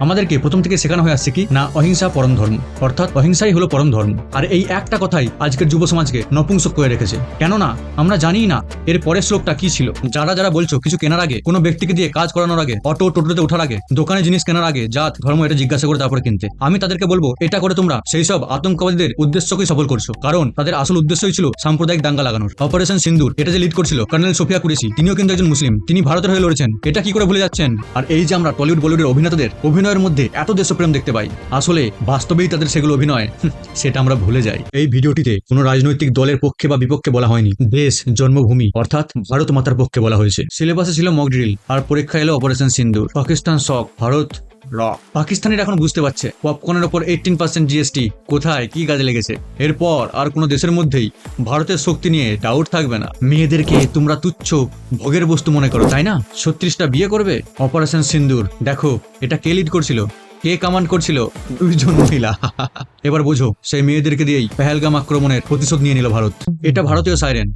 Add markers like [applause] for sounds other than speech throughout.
আমাদেরকে প্রথম থেকে শেখানো হয়ে আসছে কি? না, অহিংসা পরম ধর্ম। অর্থাৎ অহিংসাই হলো পরম ধর্ম। আর এই একটা কথাই আজকের যুব সমাজকে নপুংসক করে রেখেছে। কেননা, আমরা জানি না এর পরের শ্লোকটা কি ছিল। যারা যারা বলছো, কিছু কেনার আগে, কোনো ব্যক্তিকে দিয়ে কাজ করানোর আগে, অটো টোটোতে ওঠার আগে, দোকানে জিনিস কেনার আগে, জাত, ধর্ম এটা জিজ্ঞাসা করে তারপরে কিনতে। আমি তাদেরকে বলব, এটা করে তোমরা সেই সব আতঙ্কবাদীদের উদ্দেশ্যকেই সফল করছ। কারণ, তাদের আসল উদ্দেশ্যই ছিল সাম্প্রদায়িক দাঙ্গা লাগানোর। অপারেশন সিন্দুর, এটা যে লিড করছিল, কর্নেল সোফিয়া কুরেশি, তিনিও কিন্তু একজন মুসলিম। তিনি ভারতের হয়ে লড়েছেন। এটা কি করে ভুলে যাচ্ছেন? আর এই যে আমরা টলিউড বলিউডের অভিনেতাদের অভিনয়ের মধ্যে এত দেশপ্রেম দেখতে পাই। আসলে বাস্তবেই তাদের সেগুলো অভিনয়। সেটা আমরা ভুলে যাই। এই ভিডিওটিতে কোনো রাজনৈতিক দলের পক্ষে বা বিপক্ষে বলা হয়নি। দেশ, জন্মভূমি, অর্থাৎ ভারত মাতার পক্ষে বলা হয়েছে। সিলেবাসে ছিল মক ড্রিল আর পরীক্ষা এলো অপারেশন সিন্ধু পাকিস্তান শক ভারত র। পাকিস্তানিরা এখন বুঝতে পারছে পপকর্নের ওপর এইটিন পার্সেন্ট জিএসটি কোথায়, কি কাজে লেগেছে। এরপর আর কোনো দেশের মধ্যেই ভারতের শক্তি নিয়ে ডাউট থাকবে না। মেয়েদেরকে তোমরা তুচ্ছ, ভোগের বস্তু মনে করো, তাই না? ছত্রিশটা বিয়ে করবে? অপারেশন সিন্দুর দেখো, এটা কে লিড করছিল? কে কমান্ড করছিল? দুইজন মহিলা। [laughs] এবার বোঝো, সেই মেয়েদেরকে দিয়েই পেহেলগাম আক্রমণের প্রতিশোধ নিয়ে নিল ভারত। এটা ভারতীয় সাইরেন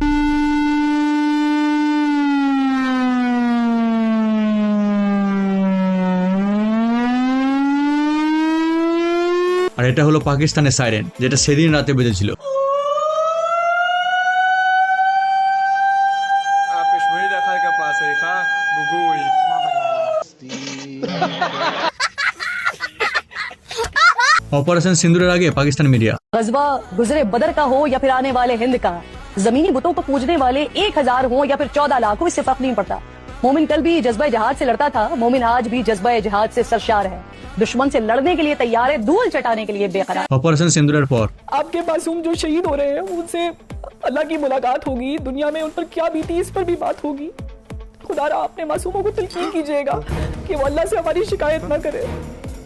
এটা হলো পাকিস্তানের সাইরেন যেটা সেদিন রাতে বেজেছিল आप कश्मीरी रखा के पास है खा गुगुई অপারেশন সিন্দুরের আগে পাকিস্তান মিডিয়া गजबा गुजरे बदर का हो या फिर आने वाले हिंद का जमीनी बुतों को पूजने वाले एक हजार हो या फिर चौदह लाख हो इससे फर्क नहीं पड़ता मोमिन कल भी जज्बा जहाद से लड़ता था मोमिन आज भी जज्बा जहाद से सरशार है दुश्मन से लड़ने के लिए तैयार है धूल चटाने के लिए बेकरार। ऑपरेशन सिंदूर फॉर आपके मासूम जो शहीद हो रहे हैं उनसे अल्लाह की मुलाकात होगी दुनिया में उन पर क्या बीती इस पर भी बात होगी। खुदा अपने मासूमों को तलकीन कीजिएगा कि वो अल्लाह से हमारी शिकायत ना करे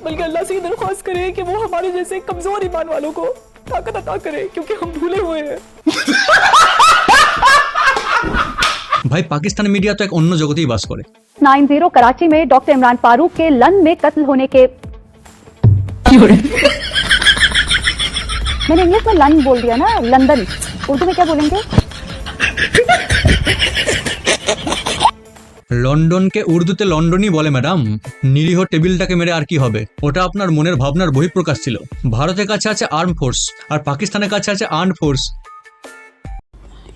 बल्कि अल्लाह से ये दरख्वास्त करे कि वो हमारे जैसे कमज़ोर ईमान वालों को ताकत अता करे क्योंकि हम भूले हुए हैं। ভাই পাকিস্তান মিডিয়া তো এক অন্য জগতেই বাস করে नाइन जीरो कराची में डॉक्टर इमरान फारूक के लन में कत्ल होने के मैंने इंग्लिश में लन बोल दिया ना लंदन उर्दू में क्या बोलेंगे লন্ডনকে উর্দুতে লন্ডনই বলে ম্যাডাম নিরীহ টেবিলটাকে মেরে আর কি হবে ওটা আপনার মনের ভাবনার বহিঃপ্রকাশ ছিল ভারতের কাছে আছে আর্ম ফোর্স আর পাকিস্তানের কাছে আছে arm force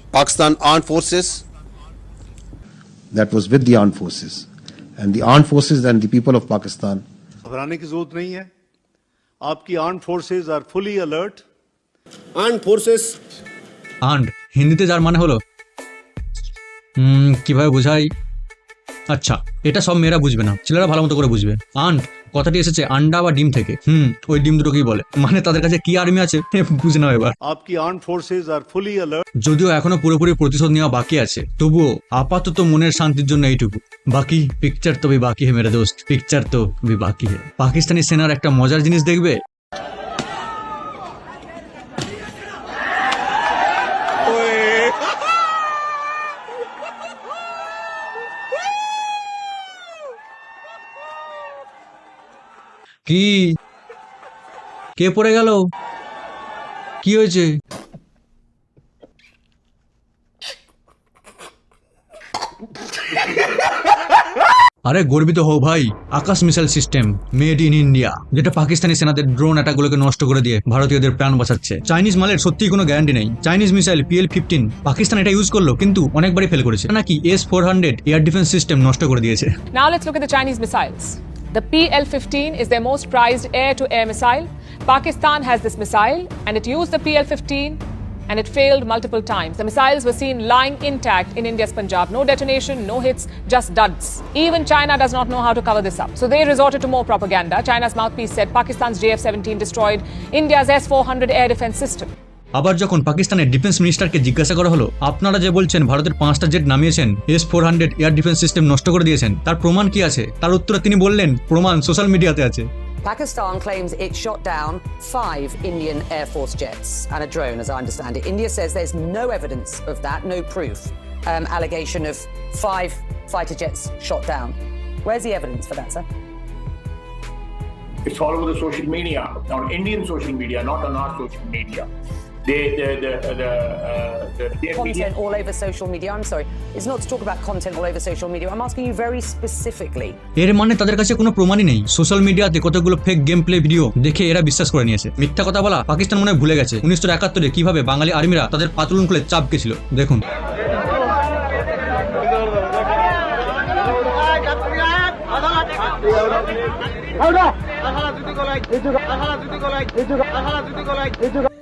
Pakistan Armed Forces that was with the armed forces. And the armed forces and the people of Pakistan घबराने की जरूरत नहीं है आपकी arm forces are fully alert Armed Forces and হিন্দিতে যার মানে হলো উম, কিভাবে বোঝাই আচ্ছা এটা সব মেয়েরা বুঝবে না ছেলেরা ভালো মতো করে বুঝবে আন্ড কথাটি এসেছে আন্ডা বা ডিম থেকে। হুম ওই ডিম দুটোকেই বলে। মানে তাদের কাছে কি আর্মি আছে বুঝে নাও এবার। যদিও এখনও পুরোপুরি প্রতিশোধ নেওয়া বাকি আছে তবুও আপাতত মনের শান্তির জন্য এইটুকু। বাকি পিকচার তো বাকি হে মেরা দোস্ত পিকচার তো বাকি হে। পাকিস্তানি সেনার একটা মজার জিনিস দেখবে? কি? কে পড়ে গেল? কি হয়েছে? আরে গর্বিত হও ভাই, Akash missile system, made in India, যেটা পাকিস্তানি সেনাদের ড্রোন অ্যাটাকগুলোকে নষ্ট করে দিয়ে ভারতীয়দের প্রাণ বাঁচাচ্ছে। চাইনিজ মালের সত্যিই কোনো গ্যারান্টি নেই। Chinese missile PL fifteen, Pakistan এটা ইউজ করল, কিন্তু অনেকবারই ফেল করেছে। নাকি S four hundred air defence system নষ্ট করে দিয়েছে? Now. The PL 15 is their most prized air to air missile. Pakistan has this missile and it used the PL 15 and it failed multiple times. The missiles were seen lying intact in India's Punjab. No detonation, no hits, just duds. Even China does not know how to cover this up. So they resorted to more propaganda. China's mouthpiece said Pakistan's JF 17 destroyed India's S 400 air defense system. আবার যখন পাকিস্তানের defence মিনিস্টারকে জিজ্ঞাসা করা হলো আপনারা যে বলছেন ভারতের পাঁচটা jet নামিয়েছেন S four hundred air defence system নষ্ট করে দিয়েছেন তার প্রমাণ কি আছে তার উত্তরে তিনি বললেন প্রমাণ সোশ্যাল মিডিয়াতে আছে Pakistan claims it shot down five Indian Air Force jets and a drone, as I understand it. India says there's no evidence of that, no proof. Um, allegation of five fighter jets shot down. Where's the evidence for that, sir? It's all over the social media, on Indian social media, not on our social media. The the the the, uh, the, the Content all over social media. I'm sorry, it's not to talk about content all over social media. I'm asking you very specifically. এর মানে তাদের কাছে কোনো প্রমাণই নেই social মিডিয়াতে কতগুলো fake game play video দেখে এরা বিশ্বাস করে নিয়েছে মিথ্যা কথা বলা পাকিস্তান মনে হয় ভুলে গেছে উনিশশো একাত্তরে কীভাবে বাঙালি আর্মিরা তাদের পাতুলন খুলে চাপকে ছিল দেখুন मुझे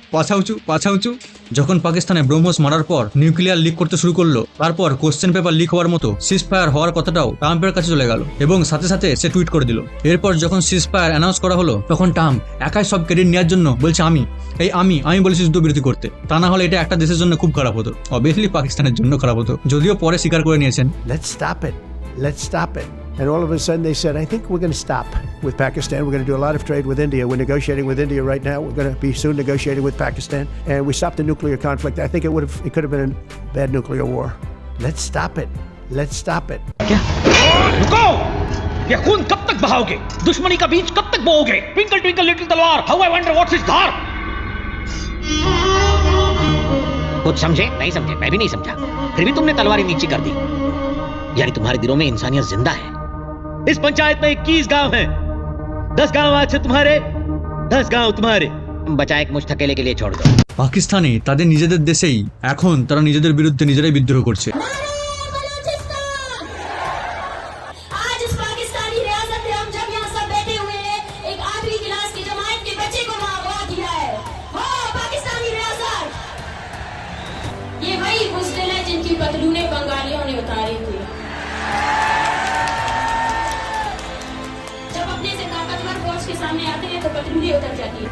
পাছা উঁচু পাছা উঁচু। যখন পাকিস্তানে ব্রহ্মস মারার পর নিউক্লিয়ার লিক করতে শুরু করল, তারপর কোশ্চেন পেপার লিক হওয়ার মতো সিজ ফায়ার হওয়ার কথাটাও ট্রাম্পের কাছে চলে গেল এবং সাথে সাথে সে টুইট করে দিল। এরপর যখন সিজ ফায়ার অ্যানাউন্স করা হলো, তখন ট্রাম্প একাই সব ক্রেডিট নেওয়ার জন্য বলছে, আমি, এই আমি আমি বলেছি যুদ্ধবিরতি করতে। তা না হলে এটা একটা দেশের জন্য খুব খারাপ হতো। অবভিয়াসলি পাকিস্তানের জন্য খারাপ হতো। যদিও পরে স্বীকার করে নিয়েছেন। Let's stop it. Let's stop it. And all of a sudden they said, I think we're going to stop with Pakistan. We're going to do a lot of trade with India. We're negotiating with India right now. We're going to be soon negotiating with Pakistan. And we stopped the nuclear conflict. I think it would have, it could have been a bad nuclear war. Let's stop it. Let's stop it. रुको ये खून कब तक बहाओगे दुश्मनी का बीज कब तक बोओगे ट्विंकल ट्विंकल लिटिल तलवार how I wonder what's is धार कुछ समझे नहीं समझे मैं भी नहीं समझा फिर भी तुमने तलवारी नीचे कर दी यानी तुम्हारे दिलों में इंसानियत जिंदा है इस पंचायत में 21 गांव हैं 10 गांव आज से तुम्हारे 10 गांव तुम्हारे बचा एक मुश्त अकेले के लिए छोड़ दो পাকিস্তানে তাদের নিজেদের দেশেই এখন তারা নিজেদের বিরুদ্ধে নিজেরাই বিদ্রোহ করছে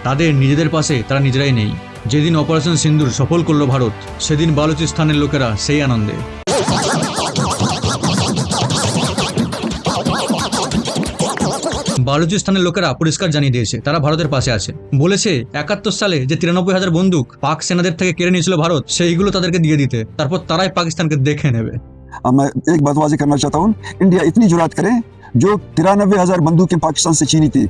তাদের নিজেদের পাশে তারা নিজেরাই নেই যেদিন অপারেশন সিন্দুর সফল করলো ভারত সেদিন বালুচিস্তানের লোকেরা সেই আনন্দে বালুচিস্তানের লোকেরা পরিষ্কার জানিয়ে দিয়েছে তারা ভারতের পাশে আছে বলেছে একাত্তর সালে যে তিরানব্বই হাজার বন্দুক পাক সেনাদের থেকে কেড়ে নিয়েছিল ভারত সেইগুলো তাদেরকে দিয়ে দিতে তারপর তারাই পাকিস্তানকে দেখে নেবে मैं एक बात वाजे करना चाहता हूँ इंडिया इतनी जुरात करे जो तिरानबे हजार बंदूकें पाकिस्तान से छीनी थी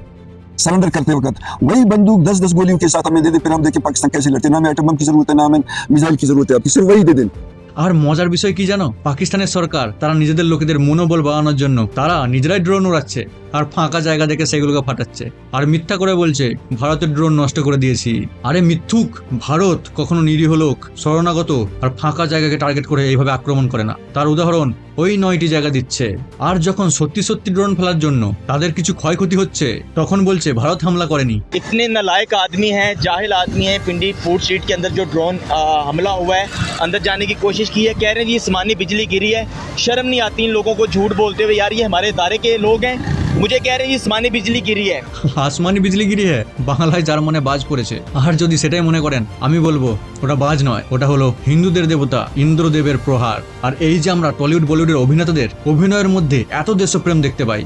सरेंडर करते वक्त वही बंदूक दस दस गोलियों के साथ हमें दे दे फिर हम देखें पाकिस्तान कैसे लड़ते हैं। ना हमें एटम बम की जरूरत है ना हमें मिसाइल की जरूरत है आपकी सिर्फ वही दे दें আর মজার বিষয় কি জানো পাকিস্তানের সরকার তারা নিজেদের লোকেদের মনোবল বাড়ানোর জন্য তারা নিজেরাই ড্রোন উড়াচ্ছে আর ফাঁকা জায়গা দেখে সেগুলোকে ফাটাচ্ছে আর মিথ্যা করে বলছে ভারতের ড্রোন নষ্ট করে দিয়েছি আরে মিথ্যুক ভারত কখনো নিরীহ লোক শরণাগত আর ফাঁকা জায়গাকে টার্গেট করে এইভাবে আক্রমণ করে না তার উদাহরণ ওই নয়টি জায়গা দিচ্ছে আর যখন সত্যি সত্যি ড্রোন ফেলার জন্য তাদের কিছু ক্ষয়ক্ষতি হচ্ছে তখন বলছে ভারত হামলা করেনি इतने नलायक आदमी हैं जाहिल आदमी हैं पिंडी फूड स्ट्रीट के अंदर जो ड्रोन आ, हमला हुआ है अंदर जाने की कोशिश की है कह रहे हैं जी आसमानी बिजली गिरी है शर्म नहीं आती इन लोगों को झूठ बोलते हुए यार ये हमारे इदारे के लोग हैं মুঝে কে আসমানি বিজলি গিরি হ্যায় আসমানি বিজলি গিরি হ্যায় বাংলায় যার মনে বাজ পড়েছে। আর যদি সেটাই মনে করেন, আমি বলব, ওটা বাজ নয়, ওটা হলো হিন্দুদের দেবতা ইন্দ্রদেবের প্রহার। আর এই যে আমরা টলিউড বলিউডের অভিনেতাদের অভিনয়ের মধ্যে এত দেশপ্রেম দেখতে পাই,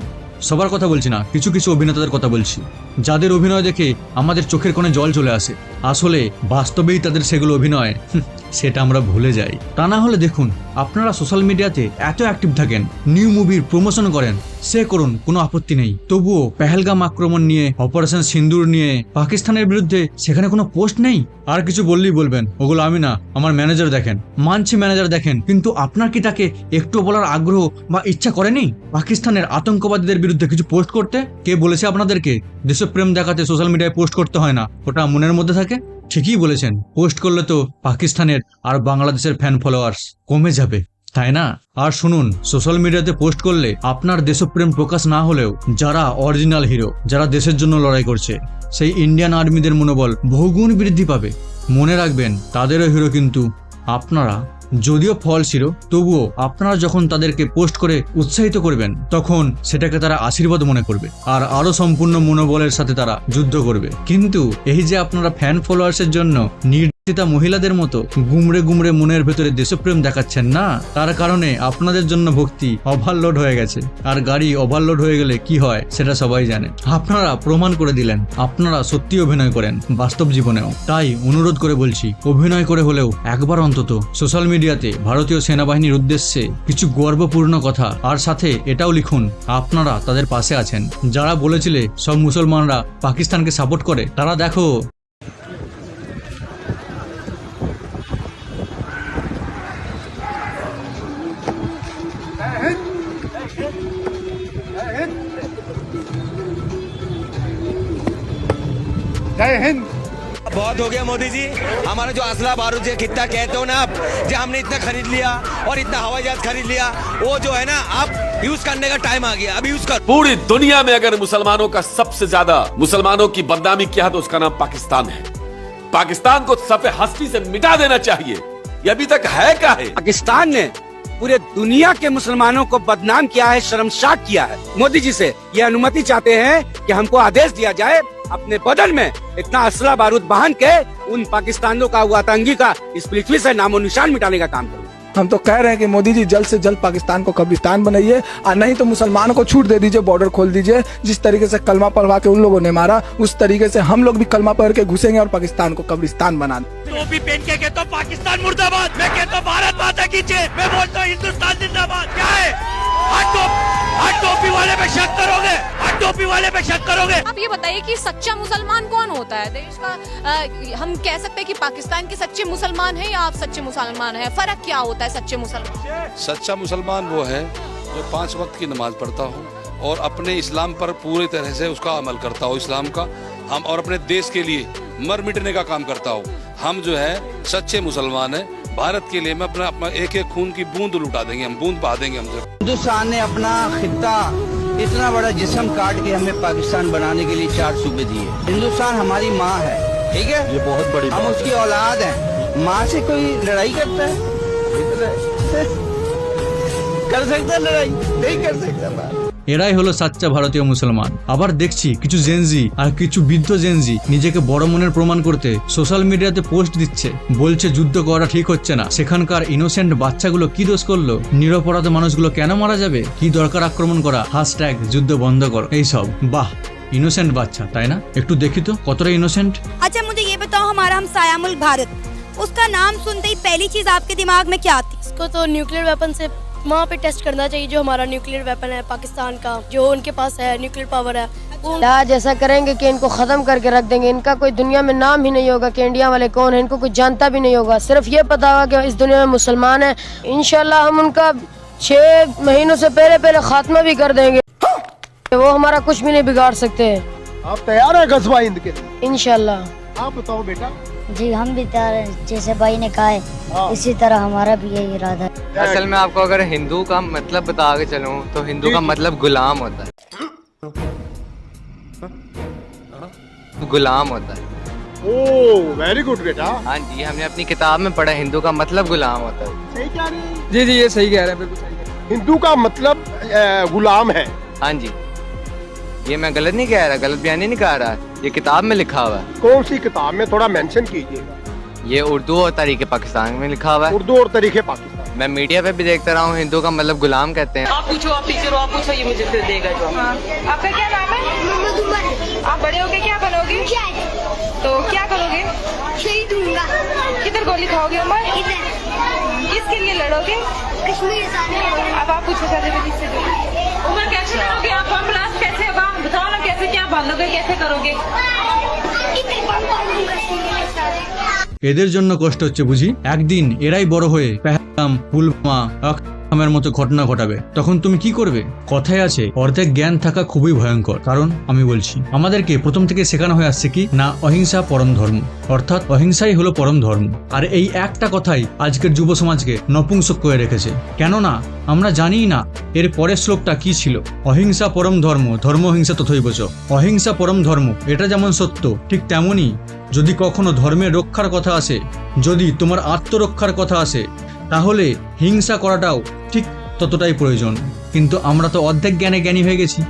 সবার কথা বলছি না, কিছু কিছু অভিনেতাদের কথা বলছি। যাদের অভিনয় দেখে আমাদের চোখের কোণে জল চলে আসে, আসলে বাস্তবেই তাদের সেগুলো অভিনয় সেটা আমরা ভুলে যাই। তা না হলে দেখুন আপনারা সোশ্যাল মিডিয়াতে এত অ্যাক্টিভ থাকেন নিউ মুভির প্রমোশন করেন, সে করুন, কোনো আপত্তি নেই। তবুও পেহেলগাম আক্রমণ নিয়ে অপারেশন সিন্দুর নিয়ে, পাকিস্তানের বিরুদ্ধে সেখানে কোনো পোস্ট নেই? আর কিছু বললেই বলবেন, ওগুলো আমি না, আমার ম্যানেজার দেখেন। মানছি ম্যানেজার দেখেন, কিন্তু আপনার কি তাকে একটু বলার আগ্রহ বা ইচ্ছা করেনি? পাকিস্তানের আতঙ্কবাদীদের বিরুদ্ধে কিছু পোস্ট করতে? কে বলেছে আপনাদেরকে? দেশপ্রেম দেখাতে সোশ্যাল মিডিয়ায় পোস্ট করতে হয় না, ওটা মনের মধ্যে থাকে? ঠিকই বলেছেন, পোস্ট করলে তো পাকিস্তানের আর বাংলাদেশের ফ্যান ফলোয়ার্স কমে যাবে, তাই না? আর শুনুন সোশ্যাল মিডিয়াতে পোস্ট করলে আপনার দেশপ্রেম প্রকাশ না হলেও যারা অরিজিনাল হিরো যারা দেশের জন্য লড়াই করছে, সেই ইন্ডিয়ান আর্মিদের মনোবল বহুগুণ বৃদ্ধি পাবে। মনে রাখবেন, তাদেরও হিরো কিন্তু আপনারা। যদিও ফল ছিল, তবুও আপনারা যখন তাদেরকে পোস্ট করে উৎসাহিত করবেন, তখন সেটাকে তারা আশীর্বাদ মনে করবে আর আরও সম্পূর্ণ মনোবলের সাথে তারা যুদ্ধ করবে। কিন্তু এই যে আপনারা ফ্যান ফলোয়ার্সের জন্য নির তা মহিলাদের মতো গুমড়ে গুমড়ে মনের ভেতরে দেশপ্রেম দেখাচ্ছেন না। তার কারণে আপনাদের জন্য ভক্তি ওভারলোড হয়ে গেছে। আর গাড়ি ওভারলোড হয়ে গেলে কি হয় সেটা সবাই জানে। আপনারা প্রমাণ করে দিলেন। আপনারা সত্যি অভিনয় করেন বাস্তব জীবনেও। তাই অনুরোধ করে বলছি, অভিনয় করে হলেও একবার অন্তত সোশ্যাল মিডিয়াতে ভারতীয় সেনাবাহিনীর উদ্দেশ্যে কিছু গর্বপূর্ণ কথা আর সাথে এটাও লিখুন, আপনারা তাদের পাশে আছেন। যারা বলেছিলে সব মুসলমানরা পাকিস্তানকে সাপোর্ট করে, তারা দেখো जय हिंद। बहुत हो गया मोदी जी। हमारा जो असला बारूद जो कितना कहते हो ना आप जो हमने इतना खरीद लिया और इतना हवाई जहाज़ खरीद लिया वो जो है ना आप यूज़ करने का टाइम आ गया अब यूज़ कर। पूरी दुनिया में अगर मुसलमानों का सबसे ज़्यादा मुसलमानों की बदनामी किया है तो उसका नाम पाकिस्तान है। पाकिस्तान को सफे हस्ती से मिटा देना चाहिए। ये अभी तक है क्या है पाकिस्तान ने पूरे दुनिया के मुसलमानों को बदनाम किया है, शर्मसार किया है। मोदी जी से ये अनुमति चाहते हैं कि हमको आदेश दिया जाए, अपने बदन में इतना असला बारूद बहन के उन पाकिस्तानों का आतंकी का इस पृथ्वी से नामो निशान मिटाने का काम करूँ। हम तो कह रहे हैं कि मोदी जी जल्द से जल्द पाकिस्तान को कब्रिस्तान बनाइए और नहीं तो मुसलमानों को छूट दे दीजिए बॉर्डर खोल दीजिए। जिस तरीके से कलमा पढ़वा के उन लोगों ने मारा उस तरीके से हम लोग भी कलमा पढ़ के घुसेंगे और पाकिस्तान को कब्रिस्तान बना देंगे। टोपी पहन के कहता हूँ पाकिस्तान मुर्दाबाद। मैं कहता हूँ भारत माता की जय। मैं बोलता हूँ हिंदुस्तान जिंदाबाद। क्या है? हर टोपी वाले पे शक करोगे? हर टोपी वाले पे शक करोगे? आप ये बताइए कि सच्चा मुसलमान कौन होता है? देश का अ, हम कह सकते हैं कि पाकिस्तान के सच्चे मुसलमान हैं या आप सच्चे मुसलमान हैं? फ़र्क क्या होता है? सच्चे मुसलमान? सच्चा मुसलमान वो है जो पाँच वक्त की नमाज़ पढ़ता हो और अपने इस्लाम पर पूरी तरह से उसका अमल करता हो इस्लाम का। हम और अपने देश के लिए मर मिटने का काम करता हो। हम जो है सच्चे मुसलमान हैं। भारत के लिए मैं अपना अपना एक एक खून की बूंद लुटा देंगे हम बूंद पा देंगे हमसे हिंदुस्तान ने अपना खिता इतना बड़ा जिसम काट के हमें पाकिस्तान बनाने के लिए चार सूबे दिए। हिंदुस्तान हमारी माँ है ठीक है? ये बहुत बड़ी हम उसकी औलाद हैं। माँ से कोई लड़ाई करता है? এরাই হলো সাচ্চা ভারতীয় মুসলমান আবার দেখছি কিছু জেনজি আর কিছু বৃদ্ধ জেনজি নিজেকে বড় মনের প্রমাণ করতে সোশ্যাল মিডিয়াতে পোস্ট দিচ্ছে বলছে যুদ্ধ করা ঠিক হচ্ছে না সেখানকার ইনোসেন্ট বাচ্চাগুলো কি দোষ করলো নিরপরাধ মানুষগুলো কেন মারা যাবে কি দরকার আক্রমণ করা হ্যাশট্যাগ যুদ্ধ বন্ধ করো এইসব বাহ ইনোসেন্ট বাচ্চা তাই না একটু দেখি তো কতটা ইনোসেন্ট अच्छा मुझे ये बताओ हमारा हम साया मुल्क भारत उसका नाम सुनते ही पहली चीज़ आपके दिमाग में क्या आती? इसको तो न्यूक्लियर वेपन से वहाँ पे टेस्ट करना चाहिए जो हमारा न्यूक्लियर वेपन है पाकिस्तान का जो उनके पास है न्यूक्लियर पावर है आज ऐसा करेंगे कि इनको खत्म करके रख देंगे। इनका कोई दुनिया में नाम ही नहीं होगा कि इंडिया वाले कौन है इनको कोई जानता भी नहीं होगा। सिर्फ़ ये पता होगा कि इस दुनिया में मुसलमान है। इनशाला हम उनका छह महीनों से पहले पहले खात्मा भी कर देंगे। वो हमारा कुछ भी नहीं बिगाड़ सकते। आप तैयार है गजबा हिंद के? इनशाला आप बताओ बेटा। जी हम भी तैयार हैं जैसे भाई ने कहा है इसी तरह हमारा भी यही इरादा है। असल में आपको अगर हिंदू का मतलब बता के चलूँ तो हिंदू का मतलब गुलाम होता है। गुलाम होता है। वेरी गुड बेटा। हाँ जी हमने अपनी किताब में पढ़ा हिंदू का मतलब गुलाम होता है। सही कह रहे हैं। जी जी ये सही कह रहे हैं बिल्कुल सही कह रहे हिंदू का मतलब गुलाम है। हाँ जी। ये मैं गलत नहीं कह रहा गलत बयानी नहीं कह रहा ये किताब में लिखा हुआ है। कौन सी किताब में थोड़ा मेंशन कीजिएगा। ये उर्दू और तरीके पाकिस्तान में लिखा हुआ है। उर्दू और तरीके पाकिस्तान। मैं मीडिया पे भी देखता रहा हूँ हिंदू का मतलब गुलाम कहते हैं। आप पूछो आप टीचर हो आप पूछो ये मुझे फिर देगा जो आपका क्या नाम है? आप बड़े होके क्या बनोगे? तो क्या करोगे? शहीद दूँगा किधर गोली खाओगे उमर? किसके लिए लड़ोगे? कश्मीर अब आप पूछो सारे से उमर कैसे लड़ोगे आप? বান্ধবী কেসে করোগে। এদের জন্য কষ্ট হচ্ছে বুঝি। একদিন এরাই বড় হয়ে পেহাম পুলওয়ামা আমের মতো ঘটনা ঘটাবে। তখন তুমি কি করবে? কথায় আছে, অর্ধেক জ্ঞান থাকা খুবই ভয়ঙ্কর। কারণ, আমি বলছি, আমাদেরকে প্রথম থেকে শেখানো হয়ে আসছে কি? না, অহিংসা পরম ধর্ম। অর্থাৎ, অহিংসাই হলো পরম ধর্ম। আর এই একটা কথাই আজকের যুব সমাজকে নপুংসক করে রেখেছে। কেননা, আমরা জানি না এর পরের শ্লোকটা কি ছিল। অহিংসা পরম ধর্ম ধর্ম হিংসা তথৈব চ। অহিংসা পরম ধর্ম, এটা যেমন সত্য, ঠিক তেমনই যদি কখনো ধর্মের রক্ষার কথা আসে, যদি তোমার আত্মরক্ষার কথা আসে তাহলে হিংসা করাটাও ঠিক ততটাই প্রয়োজন। কিন্তু আমরা তো অর্ধেক জ্ঞানে জ্ঞানী হয়ে গেছি।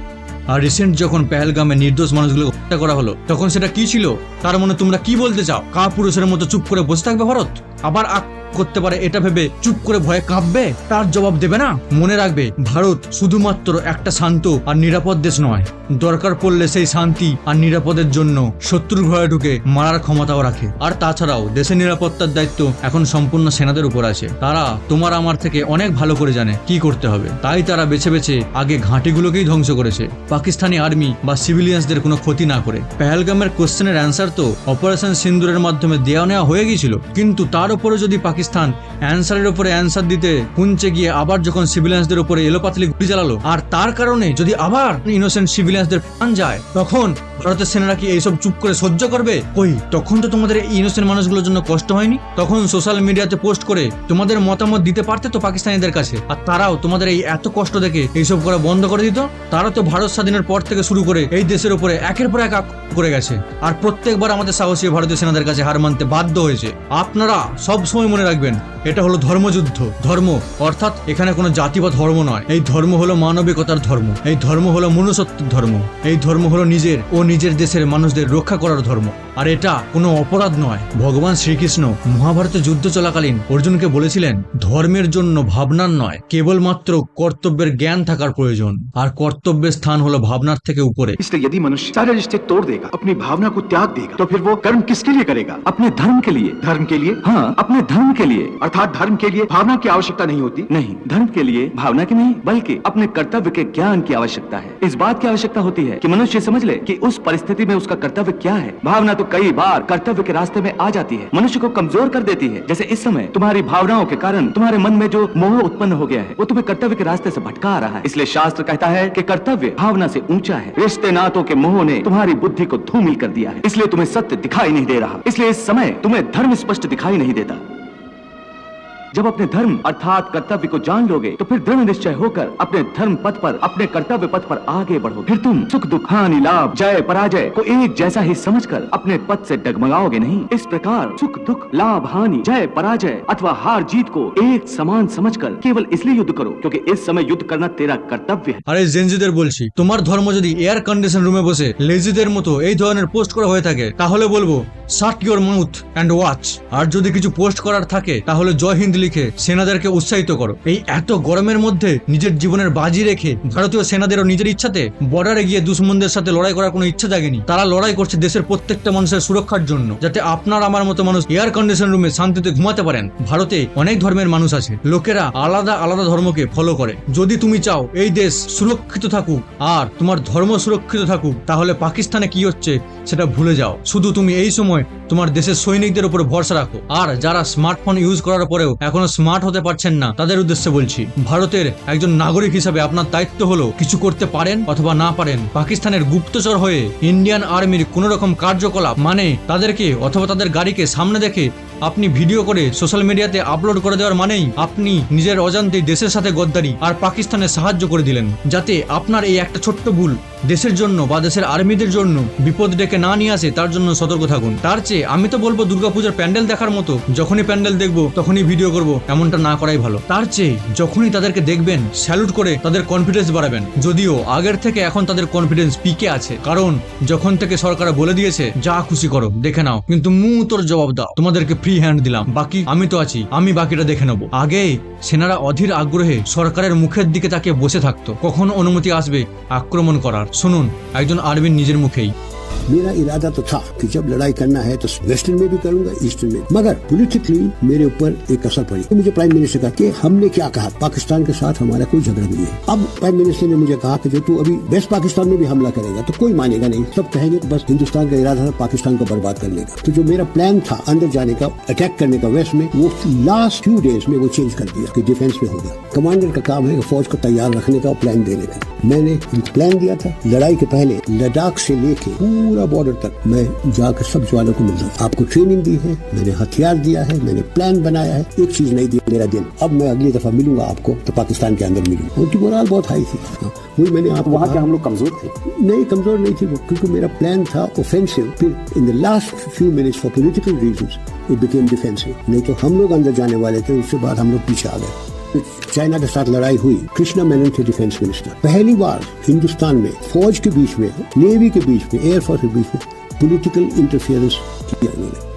আর রিসেন্ট যখন পেহেলগামে নির্দোষ মানুষগুলো হত্যা করা হলো, তখন সেটা কি ছিল? তার মনে তোমরা কি বলতে চাও? কা পুরুষের মতো চুপ করে বসে থাকবে ভারত? আবার করতে পারে এটা ভেবে চুপ করে ভয়ে কাঁপবে? তার জবাব দেবে না? মনে রাখবে, ভারত শুধুমাত্র একটা শান্ত আর নিরাপদ দেশ নয়। দরকার পড়লে সেই শান্তি আর নিরাপদের জন্য শত্রুর ঘরে ঢুকে মারার ক্ষমতাও রাখে। আর তাছাড়াও দেশের নিরাপত্তার দায়িত্ব এখন সম্পূর্ণ সেনাদের উপর আছে। তারা তোমার আমার থেকে অনেক ভালো করে জানে কি করতে হবে। তাই তারা বেছে বেছে আগে ঘাঁটিগুলোকেই ধ্বংস করেছে। পাকিস্তানি আর্মি বা সিভিলিয়ানসদের কোনো ক্ষতি না করে। পেহেলগামের কোশ্চেনের অ্যান্সার তো অপারেশন সিন্দুরের মাধ্যমে দেওয়া নেওয়া হয়ে গিয়েছিল। কিন্তু তার উপরে যদি পাকিস্তান অ্যান্সারের উপরে অ্যান্সার দিতে কুঞ্চে গিয়ে আবার যখন সিভিলিয়ানসদের উপরে এলোপাতলি গুলি চালালো আর তার কারণে যদি আবার ইনোসেন্ট সিভিলিয়ানসদের প্রাণ যায়, তখন ভারতের সেনারা কি এইসব চুপ করে সহ্য করবে? কই? তখন তো তোমাদের এই ইনোসেন্ট মানুষগুলোর জন্য কষ্ট হয়নি? তখন সোশ্যাল মিডিয়াতে পোস্ট করে তোমাদের মতামত দিতে পারতে তো পাকিস্তানিদের কাছে। আর তারাও তোমাদের এই এত কষ্ট দেখে এইসব করা বন্ধ করে দিত? তারা তো ভারত স্বাধীনের পর থেকে শুরু করে এই দেশের উপরে একের পর এক করে গেছে। আর প্রত্যেকবার আমাদের সাহসী ভারতীয় সেনাদের কাছে হার মানতে বাধ্য হয়েছে। আপনারা সব সময় মনে রাখবেন, এটা হলো ধর্মযুদ্ধ। ধর্ম অর্থাৎ এখানে কোনো জাতি বা ধর্ম নয়। এই ধর্ম হলো মানবিকতার ধর্ম। এই ধর্ম হলো মনুষ্যত্বের ধর্ম। এই ধর্ম হলো নিজের ও নিজের দেশের মানুষদের রক্ষা করার ধর্ম আর এটা কোনো অপরাধ নয় ভগবান শ্রীকৃষ্ণ মহাভারতে যুদ্ধ চলাকালীন অর্জুনকে বলেছিলেন ধর্মের জন্য ভাবনার নয় কেবলমাত্র কর্তব্যের জ্ঞান থাকার প্রয়োজন আর কর্তব্যের স্থান হলো ভাবনার থেকে উপরে इसलिए यदि मनुष्य सारे रिश्ते तोड़ देगा अपनी भावना को त्याग देगा तो फिर वो कर्म किसके लिए करेगा अपने धर्म के लिए धर्म के लिए हाँ अपने धर्म के लिए अर्थात धर्म के लिए भावना की आवश्यकता नहीं होती नहीं धर्म के लिए भावना की नहीं बल्कि अपने कर्तव्य के ज्ञान की आवश्यकता है इस बात की आवश्यकता होती है कि मनुष्य समझ ले कि उस परिस्थिति में उसका कर्तव्य क्या है। भावना तो कई बार कर्तव्य के रास्ते में आ जाती है। मनुष्य को कमज़ोर कर देती है। जैसे इस समय तुम्हारी भावनाओं के कारण तुम्हारे मन में जो मोह उत्पन्न हो गया है, वो तुम्हें कर्तव्य के रास्ते से भटका रहा है। इसलिए शास्त्र कहता है कि कर्तव्य भावना से ऊँचा है। रिश्ते नातों के मोह ने तुम्हारी बुद्धि को धूमिल कर दिया है। इसलिए तुम्हें सत्य दिखाई नहीं दे रहा। इसलिए इस समय तुम्हें धर्म स्पष्ट दिखाई नहीं देता। जब अपने धर्म अर्थात कर्तव्य को जान लोगे तो फिर दृढ़ निश्चय होकर अपने धर्म पथ पर अपने कर्तव्य पथ पर आगे बढ़ो फिर तुम सुख दुख हानि लाभ जय पराजय को एक जैसा ही समझकर अपने पथ से डगमगाओगे नहीं इस प्रकार सुख दुख लाभ हानि जय पराजय अथवा हार जीत को एक समान समझकर केवल इसलिए युद्ध करो क्योंकि इस समय युद्ध करना तेरा कर्तव्य है আরে জেনজিদের বলছি তোমার ধর্ম যদি এয়ার কন্ডিশন রুমে বসে লেজিদের মতো এই ধরনের পোস্ট করা হয়ে থাকে তাহলে বলবো shut your mouth and watch আর যদি কিছু পোস্ট করার থাকে তাহলে জয় হিন্দ লিখে সেনাদেরকে উৎসাহিত করো। এই এত গরমের মধ্যে নিজের জীবনের বাজি রেখে ভারতীয় সেনাদেরও নিজের ইচ্ছাতে বর্ডারে গিয়ে দুশ্মনদের সাথে লড়াই করার কোনো ইচ্ছা জাগেনি। তারা লড়াই করছে দেশের প্রত্যেকটা মানুষের সুরক্ষার জন্য, যাতে আপনার আমার মতো মানুষ এয়ার কন্ডিশন রুমে শান্তিতে ঘুমাতে পারেন। ভারতে অনেক ধর্মের মানুষ আছে, লোকেরা আলাদা আলাদা ধর্মকে ফলো করে। যদি তুমি চাও এই দেশ সুরক্ষিত থাকুক আর তোমার ধর্ম সুরক্ষিত থাকুক, তাহলে পাকিস্তানে কি হচ্ছে সেটা ভুলে যাও। শুধু তুমি এই সময় তোমার দেশের সৈনিকদের উপর ভরসা রাখো। আর যারা স্মার্টফোন ইউজ করার পরেও এখনও স্মার্ট হতে পারছেন না, তাদের উদ্দেশ্যে বলছি, ভারতের একজন নাগরিক হিসাবে আপনার দায়িত্ব হলো কিছু করতে পারেন অথবা না পারেন। পাকিস্তানের গুপ্তচর হয়ে ইন্ডিয়ান আর্মির কোন রকম কার্যকলাপ মানে তাদেরকে অথবা তাদের গাড়িকে সামনে দেখে আপনি ভিডিও করে সোশ্যাল মিডিয়াতে আপলোড করে দেওয়ার মানেই আপনি নিজের অজান্তেই দেশের সাথে গদ্দারি আর পাকিস্তানে সাহায্য করে দিলেন, যাতে আপনার এই একটা ছোট্ট ভুল দেশের জন্য বা দেশের আর্মিদের জন্য বিপদ ডেকে না নিয়ে আসে, তার জন্য সতর্ক থাকুন। তার চেয়ে আমি তো বলব, দুর্গাপূজার প্যান্ডেল দেখার মতো যখনই প্যান্ডেল দেখব, তখনই ভিডিও করব, এমনটা না করাই ভালো। তার চেয়ে যখনই তাদেরকে দেখবেন, স্যালুট করে তাদের কনফিডেন্স বাড়াবেন। যদিও আগের থেকে এখন তাদের কনফিডেন্স পিকে আছে, কারণ যখন থেকে সরকার বলে দিয়েছে, যা খুশি করো, দেখে নাও। কিন্তু মু তোর জবাব দাও। তোমাদেরকে ফ্রি হ্যান্ড দিলাম। বাকি আমি তো আছি, আমি বাকিটা দেখে নেব। আগে সেনারা অধীর আগ্রহে সরকারের মুখের দিকে তাকে বসে থাকতো। কখন অনুমতি আসবে আক্রমণ করার। শুনুন, একজন আর্মির নিজের মুখেই। मेरा इरादा तो था कि जब लड़ाई करना है तो वेस्टर्न में भी करूँगा ईस्टर्न में मगर पोलिटिकली मेरे ऊपर एक असर पड़ी। तो मुझे प्राइम मिनिस्टर का कि हमने क्या कहा? पाकिस्तान के साथ हमारा कोई झगड़ा नहीं है। अब प्राइम मिनिस्टर ने मुझे कहा कि जो तू अभी वेस्ट पाकिस्तान में भी हमला करेगा तो कोई मानेगा नहीं। सब कहेंगे तो बस हिंदुस्तान का इरादा था, पाकिस्तान को बर्बाद करने का तो जो मेरा प्लान था, अंदर जाने का अटैक करने का वेस्ट में, वो लास्ट फ्यू डेज़ में वो चेंज कर दिया, कि डिफेंस में होगा। कमांडर का काम है फौज को तैयार रखने का और प्लान देने का। मैंने प्लान दिया था। लड़ाई के पहले लद्दाख से लेके पूरा बॉर्डर तक मैं जाकर सब जवानों को मिल रहा आपको ट्रेनिंग दी है मैंने हथियार दिया है मैंने प्लान बनाया है। एक चीज़ नहीं दी मेरा दिन। अब मैं अगली दफ़ा मिलूँगा आपको तो पाकिस्तान के अंदर मिलूँगा। उनकी मोराल बहुत हाई थी। हाँ, वही मैंने आप वहाँ के हम लोग कमज़ोर थे? नहीं कमज़ोर नहीं थे वो क्योंकि मेरा प्लान था ऑफेंसिव फिर in the last few minutes for political reasons it became defensive नहीं तो हम लोग अंदर जाने वाले थे उसके बाद हम लोग पीछे आ गए। चाइना के साथ लड़ाई हुई। कृष्णा मेनन थे डिफेंस मिनिस्टर पहली बार हिंदुस्तान में फौज के बीच में नेवी के बीच में एयरफोर्स के बीच में पॉलिटिकल इंटरफियरेंस किया उन्होंने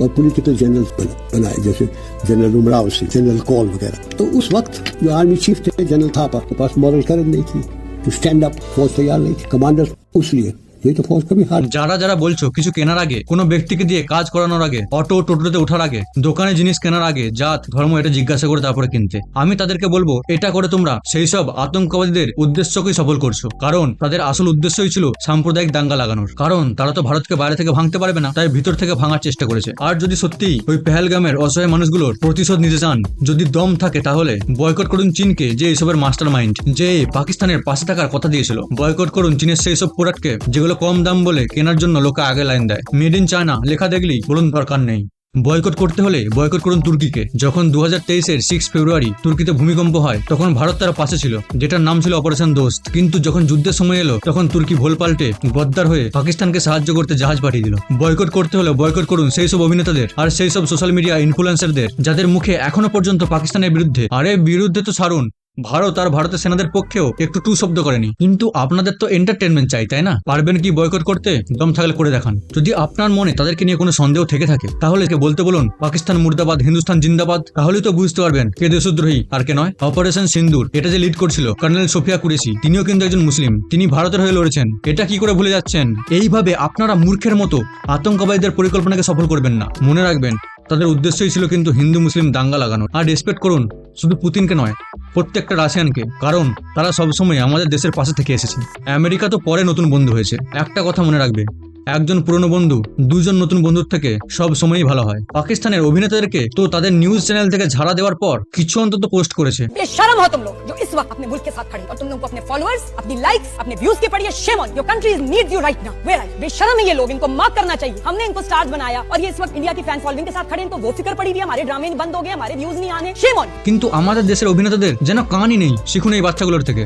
और पॉलिटिकल जनरल बनाए, जैसे जनरल उमराव सिंह जनरल कॉल वगैरह। तो उस वक्त जो आर्मी चीफ थे जनरल थापा के पास मॉरल करेज नहीं थी। टू स्टैंड अप फौज तैयार नहीं थी कमांडर उस लिए এই ফোর্স খুবই হার্ড যারা যারা বলছো, কিছু কেনার আগে, কোনো ব্যক্তিকে দিয়ে কাজ করানোর আগে, অটো টোটোতে ওঠার আগে, দোকানে জিনিস কেনার আগে, জাত, ধর্ম এটা জিজ্ঞাসা করে তারপরে কিনতে। আমি তাদেরকে বলব, এটা করে তোমরা সেই সব আতঙ্কবাদীদের উদ্দেশ্যকেই সফল করছ। কারণ তাদের আসল উদ্দেশ্যই ছিল সাম্প্রদায়িক দাঙ্গা লাগানোর। কারণ তারা তো ভারতকে বাইরে থেকে ভাঙতে পারবে না, তাই ভিতর থেকে ভাঙার চেষ্টা করেছে। আর যদি সত্যি ওই পেহেলগামের অসহায় মানুষগুলোর প্রতিশোধ নিতে চান, যদি দম থাকে তাহলে বয়কট করুন চীনকে, যে এইসবের মাস্টার মাইন্ড যে পাকিস্তানের পাশে থাকার কথা দিয়েছিল। বয়কট করুন চীনের সেই সব প্রোডাক্টকে যেগুলো কম দাম বলে কেনার জন্য লোকে আগে লাইন দেয়। মেড ইন চায়না লেখা দেখলেই বলুন দরকার নেই। বয়কট করতে হলে বয়কট করুন তুর্কিকে। যখন দু হাজার তেইশের সিক্স ফেব্রুয়ারি তুর্কিতে ভূমিকম্প হয়, তখন ভারত তার পাশে ছিল, যেটার নাম ছিল অপারেশন দোস্ত কিন্তু যখন যুদ্ধের সময় এলো, তখন তুর্কি ভোল পাল্টে গদ্দার হয়ে পাকিস্তানকে সাহায্য করতে জাহাজ পাঠিয়ে দিল। বয়কট করতে হলে বয়কট করুন সেই সব অভিনেতাদের আর সেই সব সোশ্যাল মিডিয়া ইনফ্লুয়েন্সারদের যাদের মুখে এখনও পর্যন্ত পাকিস্তানের বিরুদ্ধে, আরে বিরুদ্ধে তো ছাড়ুন। ভারত আর ভারতের সেনাদের পক্ষেও একটু টু শব্দ করেনি। কিন্তু আপনাদের তো এন্টারটেনমেন্ট চাই, তাই না? পারবেন কি বয়কট করতে? দম থাকলে করে দেখান। যদি আপনার মনে তাদেরকে নিয়ে কোনো সন্দেহ থেকে থাকে, তাহলে কে বলতে বলুন, পাকিস্তান মুর্দাবাদ, হিন্দুস্তান জিন্দাবাদ, তাহলেই তো বুঝতে পারবেন কে দেশদ্রোহী আর কে নয়। অপারেশন সিন্দুর, এটা যে লিড করছিল কর্নেল সোফিয়া কুরেশি, তিনিও কিন্তু একজন মুসলিম, তিনি ভারতের হয়ে লড়েছেন। এটা কি করে ভুলে যাচ্ছেন? এইভাবে আপনারা মূর্খের মতো আতঙ্কবাদীদের পরিকল্পনাকে সফল করবেন না। মনে রাখবেন, তাদের উদ্দেশ্যই ছিল কিন্তু হিন্দু মুসলিম দাঙ্গা লাগানো আর রেসপেক্ট করুন, শুধু পুতিনকে নয় প্রত্যেকটা রাশিয়ানকে, কারণ তারা সবসময় আমাদের দেশের পাশে থেকে এসেছে। আমেরিকা তো পরে নতুন বন্ধু হয়েছে। একটা কথা মনে রাখবে একজন পুরনো বন্ধু দুজন নতুন বন্ধুর থেকে সব সময়ই ভালো হয় পাকিস্তানের অভিনেতাদেরকে তো তাদের নিউজ চ্যানেল থেকে ঝাড়া দেওয়ার পর কিছু অন্তত পোস্ট করেছে बेशरम हो तुम लोग जो इस वक्त अपने मुल्क के साथ खड़े हो और तुम लोग को अपने फॉलोअर्स अपनी लाइक्स अपने व्यूज के पड़िए shame on your country need you right now where बेशरम है ये लोग इनको माफ करना चाहिए हमने इनको स्टार्स बनाया और ये इस वक्त इंडिया की फैन फॉलोइंग के साथ खड़े हैं तो वो फिक्र पड़ी हुई है हमारे ड्रामे बंद हो गए हमारे व्यूज नहीं आने शेम ऑन কিন্তু আমাদের দেশের অভিনেতাদের যেন কানই নেই শিখুন এই বাচ্চাগুলোর থেকে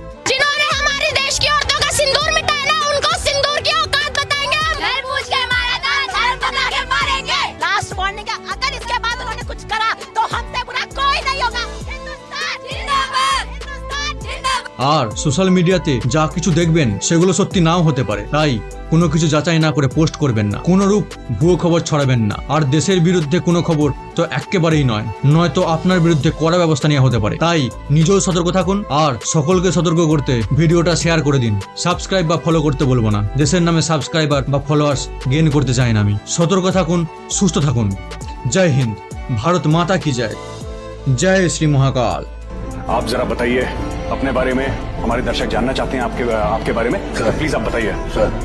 আর সোশ্যাল মিডিয়াতে যা কিছু দেখবেন সেগুলো সত্যি নাও হতে পারে তাই কোনো কিছু যাচাই না করে পোস্ট করবেন না কোনো রূপ ভুয়ো খবর ছড়াবেন না আর দেশের বিরুদ্ধে কোনো খবর তো একেবারেই নয় নয়তো আপনার বিরুদ্ধে কড়া ব্যবস্থা নেওয়া হতে পারে তাই নিজেও সতর্ক থাকুন আর সকলকে সতর্ক করতে ভিডিওটা শেয়ার করে দিন সাবস্ক্রাইব বা ফলো করতে বলবো না দেশের নামে সাবস্ক্রাইবার বা ফলোয়ার্স গেইন করতে চাই না আমি সতর্ক থাকুন সুস্থ থাকুন জয় হিন্দ ভারত মাতা কি জয় জয় শ্রী মহাকাল आप जरा बताइए अपने बारे में हमारे दर्शक जानना चाहते हैं आपके आपके बारे में। सर। प्लीज़ आप बताइए।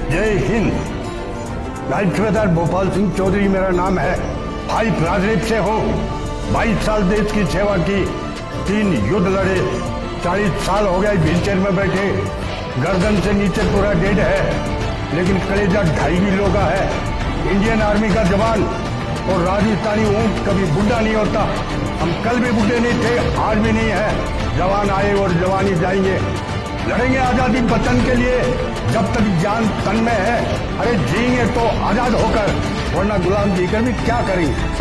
जय हिंद। नाइट भोपाल सिंह चौधरी मेरा नाम है। भाई राजदीप से हो। बाईस साल देश की सेवा की। तीन युद्ध लड़े। चालीस साल हो गए व्हीलचेयर में बैठे। गर्दन से नीचे पूरा डेड है। लेकिन कलेजा ढाई किलो का है। इंडियन आर्मी का जवान और राजस्थानी ऊँट कभी बुढ़ा नहीं होता। हम कल भी बुढ़े नहीं थे आज भी नहीं है। जवान आए और जवानी जाएँगे। लड़ेंगे आज़ादी वतन के लिए, जब तक जान तन में है। अरे जिएँगे तो आज़ाद होकर, वरना गुलाम जी कर भी क्या करेंगे?